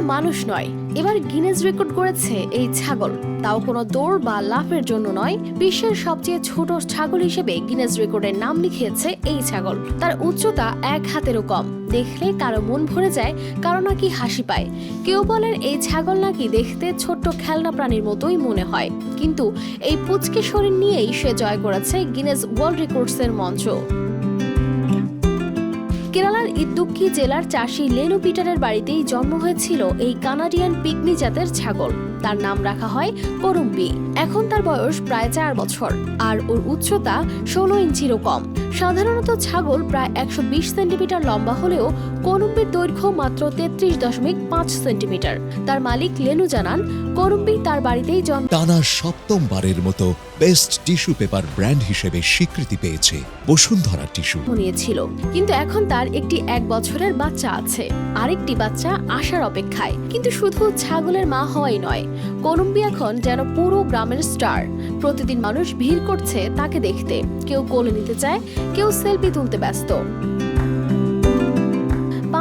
মানুষ নয়। এবার গিনেজ রেকর্ড করেছে এই ছাগল। তাও কোনো দৌড় বা লাফের জন্য নয়। বিশ্বের সবচেয়ে ছোট ছাগল হিসেবে গিনেজ রেকর্ডের নাম লিখিয়েছে এই ছাগল। তার উচ্চতা এক হাতেরও কম। দেখলে কারও মন ভরে যায়, কারও নাকি হাসি পায়। কেউ বলেন এই ছাগল নাকি দেখতে ছোট্ট খেলনা প্রাণীর মতোই মনে হয়। কিন্তু এই পুচকে শরীর নিয়েই সে জয় করেছে গিনেজ ওয়ার্ল্ড রেকর্ডসের মঞ্চ। কেরালার ইদুক্কি জেলার চাষি লেনু পিটারের বাড়িতেই জন্ম হয়েছিল এই কানাডিয়ান পিগমি জাতের ছাগল। তার নাম রাখা হয় করুম্বি। এখন তার বয়স প্রায় চার বছর। আর ওর উচ্চতা ষোলো ইঞ্চিরও কম। সাধারণত ছাগল প্রায় একশো বিশ সেন্টিমিটার লম্বা হলেও করুম্বির দৈর্ঘ্য মাত্র তেত্রিশ দশমিক পাঁচ সেন্টিমিটার। তার মালিক লেনু জানান করুম্বি তার বাড়িতেই জন্ম টানা সপ্তমবারের মতো বেস্ট টিস্যু পেপার ব্র্যান্ড হিসেবে স্বীকৃতি পেয়েছে বসুন্ধরা টিস্যু। নিয়েছিল। কিন্তু এখন তার একটি এক বছরের বাচ্চা আছে। আরেকটি বাচ্চা আসার অপেক্ষায়। কিন্তু শুধু ছাগলের মা হওয়াই নয় কলম্বি এখন যেন পুরো গ্রামের স্টার। প্রতিদিন মানুষ ভিড় করছে তাকে দেখতে। কেউ কোলে নিতে চায় কেউ সেলফি তুলতে ব্যস্ত।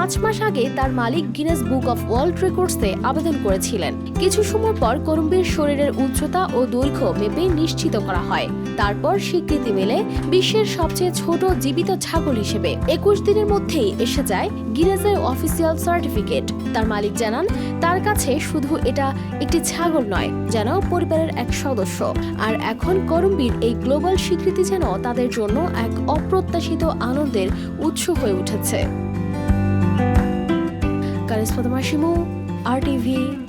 পাঁচ মাস আগে তার মালিক গিনেস বুক অফ ওয়ার্ল্ড রেকর্ডসে আবেদন করেছিলেন। কিছু সময় পর করুম্বির শরীরের উচ্চতা ও দৈর্ঘ্য মেপে নিশ্চিত করা হয়। তারপর স্বীকৃতি মেলে বিশ্বের সবচেয়ে ছোট জীবিত ছাগল হিসেবে। একুশ দিনের মধ্যেই এসে যায় গিনেসের অফিসিয়াল সার্টিফিকেট। তার মালিক জানান, তার কাছে শুধু এটা একটি ছাগল নয়, যেন পরিবারের এক সদস্য। আর এখন করুম্বির এই গ্লোবাল স্বীকৃতি যেন তাদের জন্য এক অপ্রত্যাশিত আনন্দের উৎস হয়ে উঠেছে। কারিস the আর টিভি